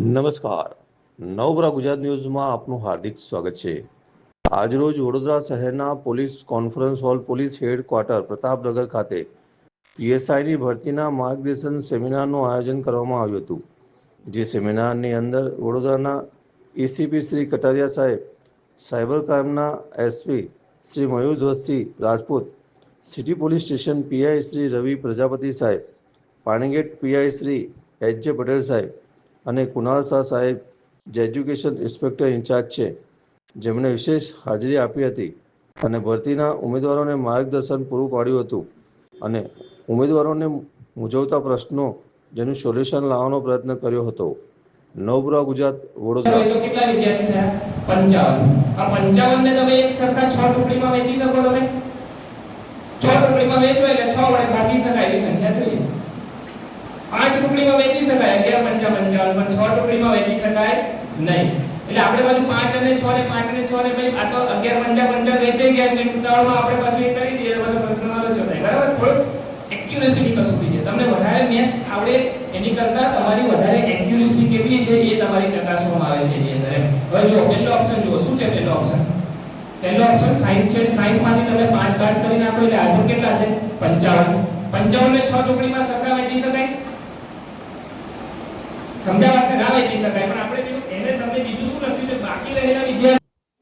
નમસ્કાર. નવબ્રા ગુજરાત ન્યૂઝમાં આપનું હાર્દિક સ્વાગત છે. આજરોજ વડોદરા શહેરના police conference hall police headquarter Pratapnagar ખાતે પીએસઆઈની ભરતીના માર્ગદર્શન સેમિનારનું આયોજન કરવામાં આવ્યું હતું. જે સેમિનારની અંદર વડોદરાના એસીપી શ્રી કટારિયા સાહેબ, cyber ક્રાઇમના SP Shri Mayur Dhwajsinh Rajput, city police station PI Shri Ravi Prajapati સાહેબ, પાણીગેટ પીઆઈ શ્રી એચ જે પટેલ સાહેબ અને કુનાલ શાહ સાહેબ, જે એજ્યુકેશન ઇન્સ્પેક્ટર ઇન્ચાર્જ છે, જેમણે વિશેષ હાજરી આપી હતી અને ભરતીના ઉમેદવારોને માર્ગદર્શન પૂરું પાડ્યું હતું અને ઉમેદવારોને મૂંઝવતા પ્રશ્નો જેનું સોલ્યુશન લાવવાનો પ્રયત્ન કર્યો હતો. નવપુરા, ગુજરાત, વડોદરા. કેટલા વિદ્યાર્થી થયા? પંચાવન. આ પંચાવન ને તમે એક સરખા છ ટુકડીમાં વેચી શકો તમે? છ ટુકડીમાં વેચો એટલે છ વડે ભાગી શકાય એવી સંખ્યા જોઈએ. પાંચ ટુકડીમાં વેચી શકાય, અગિયાર, પંચા, પંચાવન, પણ છ ટુકડીમાં વેચી શકાય નહીં. એટલે આપણે પાછું પાંચ અને છ ને પાંચ ને છ ને ભાઈ, આ તો અગિયાર, પંચા પંચા વેચાઈ ગયા એટલે ઉતાવળમાં આપણે પાછું એ કરી દઈએ એટલે પ્રશ્ન પ્રશ્નમાં છો થાય. બરાબર? થોડું એક્યુરેસીની કસોટી છે. તમને વધારે મેથ્સ આવડે એની કરતા તમારી વધારે એક્યુરેસી કેટલી છે એ તમારી ચકાસવામાં આવે છે એની અંદર હવે જો પહેલો ઓપ્શન જુઓ. શું છે પહેલો ઓપ્શન પહેલો ઓપ્શન 60 છે. 60 માંથી તમે 5 બાદ કરી નાખો એટલે આજે કેટલા છે? 55 55 ને 6 ટુકડીમાં સરખા વેચી શકાય?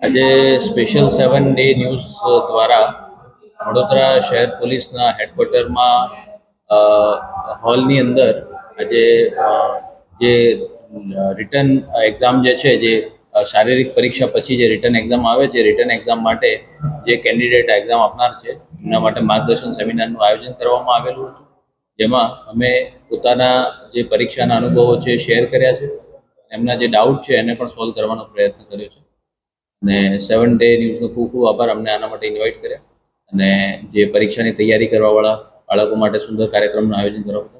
આજે સ્પેશિયલ સેવન ડે ન્યૂઝ દ્વારા વડોદરા શહેર પોલીસના હેડક્વાર્ટરમાં હોલની અંદર આજે જે રિટર્ન એક્ઝામ જે છે, જે શારીરિક પરીક્ષા પછી જે રિટર્ન એક્ઝામ આવે છે, રિટર્ન એક્ઝામ માટે જે કેન્ડિડેટ એક્ઝામ આપનાર છે એમના માટે માર્ગદર્શન સેમિનારનું આયોજન કરવામાં આવેલું હતું. જેમાં અમે પોતાના જે પરીક્ષાના અનુભવો છે, શેર કર્યા છે, એમના જે ડાઉટ છે, એને પણ સોલ્વ કરવાનો પ્રયત્ન કર્યો છે. અને સેવન ડે ન્યૂઝનો ખૂબ ખૂબ આભાર, અમને આના માટે ઇન્વાઇટ કર્યા. અને જે પરીક્ષાની તૈયારી કરવાવાળા બાળકો માટે સુંદર કાર્યક્રમનું આયોજન કરવા